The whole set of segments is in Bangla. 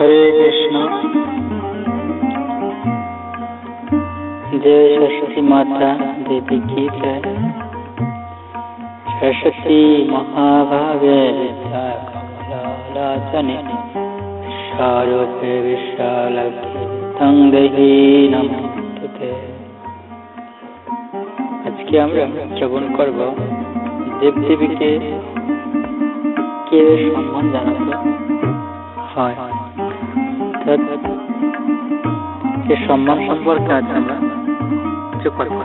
হরে কৃষ্ণ। সরস্বতী মাতা, দেবী কি সরস্বতী কমলাচনে আজকে আমরা শ্রবণ করব দেবদেবীকে কে সম্মান জানাতে হয়। অর্থাৎ সম্মান সম্পর্কে আজ আমরা কিছু করব।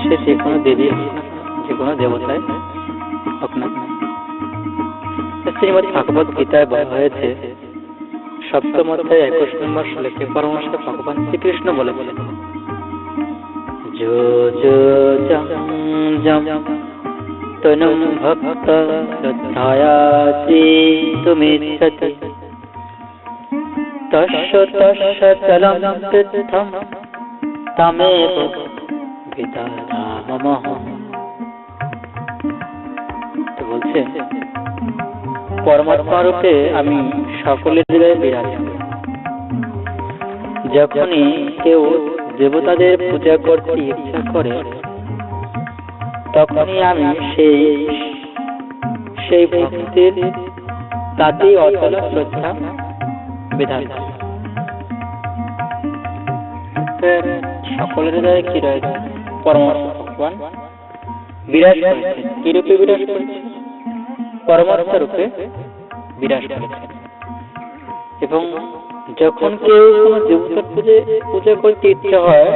সে যে কোনো দেবী যে কোনো দেবতায় হোক না শ্রীমদ ভাগবত গীতায় বলা হয়েছে, সপ্তম অধ্যায় একুশ নম্বর শ্লোকে পরমাংশ ভগবান শ্রীকৃষ্ণ বলে যো যো জম জম তনুম ভক্ত শ্রদ্ধায়াসি তুমিচ্ছতি তস্য তীর্থম তমেব বিদারামহম তো বলছে পরমাত্মা রূপে আমি সকলের হৃদয়ে বিরাজ যখনই কেউ দেবতাদের পূজা করতে ইচ্ছা করে, তখনই আমি সেই সেই ভক্তির তাতেই অচল শ্রদ্ধা বিধান করি। তো সকলের ভগবান। বিরাজ করেছে। বিরাজ করেছে? রূপে বিরাজ করেছে। এবং যখন কেউ কোনো দেবতার পুজো পূজা করতে ইচ্ছে হয়,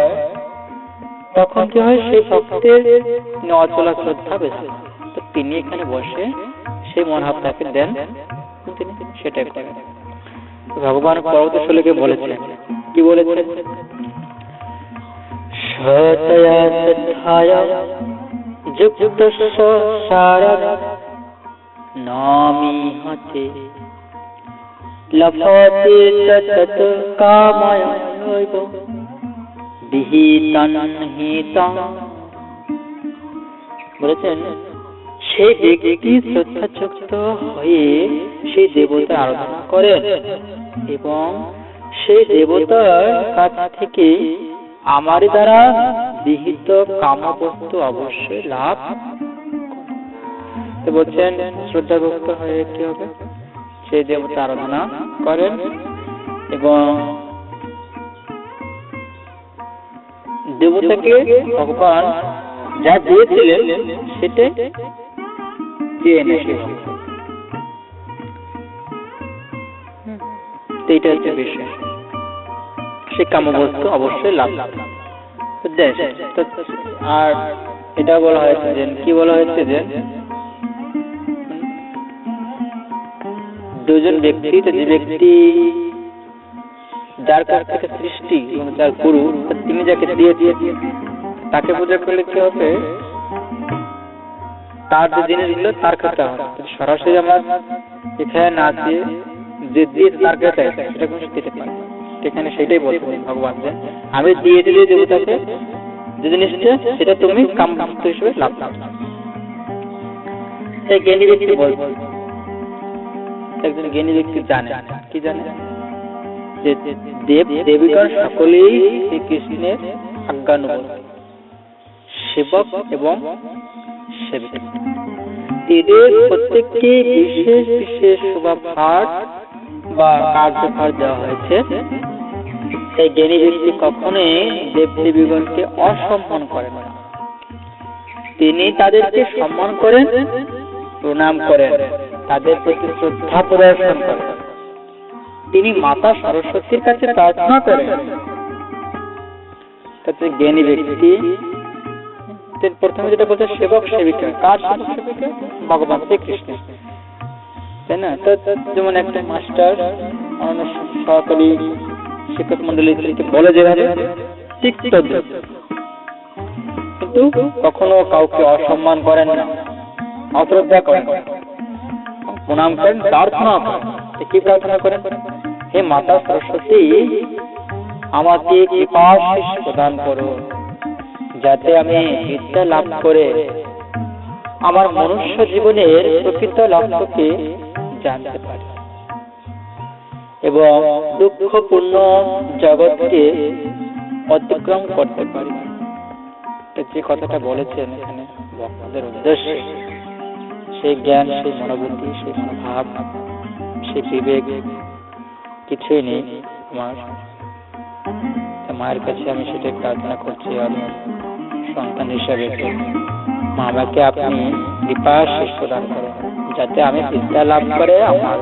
তখন কি হয় সেই ভক্তের অচলা শ্রদ্ধা বেশি। তো তিনি এখানে বসে সেই মনোভাব তাকে দেন। তিনি সেটাই করেন। ভগবান পর্বত শৈলীকে বলেছিলেন কি বলেছিলেন সতয়া শ্রদ্ধায়া যুক্ত সারদ নামি হতে। লভতে তত কাময় বিহিতান হিতাং। বলেছেন সেই ব্যক্তি শ্রদ্ধাযুক্ত হয়ে সেই দেবতা আরাধনা করেন এবং সেই দেবতার কাছ থেকে আমার দ্বারা বিহিত কামবস্তু অবশ্যই লাভ তো বলছেন, শ্রদ্ধাভক্ত হয়ে কি হবে? সেই দেবতা আরাধনা করেন এবং দেবতাকে ভগবান যা দিয়েছিলেন সেটাই হচ্ছে বিষয়। সে অবশ্যই লাভ আর এটা বলা হয়েছে যে, কি বলা হয়েছে যে, দুজন ব্যক্তি যে ব্যক্তি যার কাছ থেকে সৃষ্টি যার গুরু তিনি যাকে দিয়ে দিয়ে তাকে পূজা করলে কি হবে? তার যে জিনিসগুলো তার কাছে হবে। সরাসরি আমরা এখানে না দিয়ে যে দিয়ে তার আছে, সেটা কোনো দিতে পারে। এখানে সেটাই বলতে ভগবান যে আমি দিয়ে দিলে দেবতাকে যে জিনিসটা সেটা তুমি কাম হিসেবে লাভ পাবে সেই জ্ঞানী ব্যক্তি বলছে একজন জ্ঞানী ব্যক্তি জানে কি জানে? যে দেব দেবিকার সকলেই শ্রীকৃষ্ণের আজ্ঞানুবর্তী সেবক এবং সেবিকা এদের প্রত্যেককে বিশেষ বিশেষ শোভাভার বা কার্যভার দেওয়া হয়েছে। সেই জ্ঞানী ব্যক্তি কখনোই দেব দেবীগণকে অসম্মান করেন না। তিনি তাদেরকে সম্মান করেন, প্রণাম করেন, তাদের প্রতি শ্রদ্ধা প্রদর্শন করেন। তিনি মাতা সরস্বতীর কাছে প্রার্থনা করেন। তাতে জ্ঞানী ব্যক্তি প্রথমে যেটা বলছে, সেবক সেবিকা। কার সেবক ভগবান শ্রীকৃষ্ণ। তাই না? তো যেমন একটা মাস্টার, অন্য সহকারী শিক্ষক বলে কিন্তু কখনো কাউকে অসম্মান করেন না অশ্রদ্ধা করেন প্রণাম করেন, প্রার্থনা করেন। কি প্রার্থনা করেন? হে মাতা সরস্বতী, আমাকে কৃপাশিস প্রদান করো। যাতে আমি বিদ্যা লাভ করে আমার মনুষ্য জীবনের প্রকৃত লক্ষ্যকে জানতে পারি। এবং দুঃখপূর্ণ জগৎকে অতিক্রম করতে পারি। যে কথাটা বলেছেন এখানে ভক্তদের উদ্দেশ্যে, সেই জ্ঞান, সেই মনোবুদ্ধি, সেই মনোভাব, সেই বিবেক কিছুই নেই আমার। মায়ের কাছে আমি সেটাই প্রার্থনা করছি, আমি সন্তান হিসেবে মা আপনি কৃপা শেষ প্রদান করেন, যাতে আমি বিদ্যা লাভ করে আমার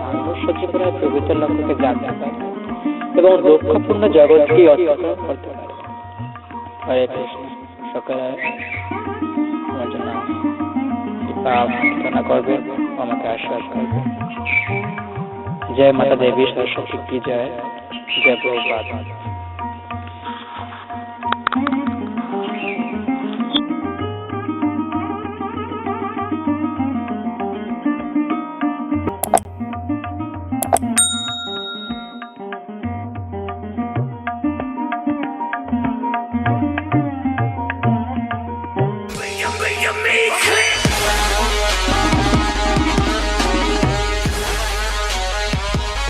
জীবনের পবিত্র লক্ষ্যকে জানতে পারি এবং দুঃখপূর্ণ জগৎকে অতিক্রম করতে পারি। হরে কৃষ্ণ, সকালে আমার জন্য কৃপা প্রার্থনা আমাকে আশ্বাস জয় মাতা দেবী, সরস্বতী, কি জয়? জয় প্রভুপাত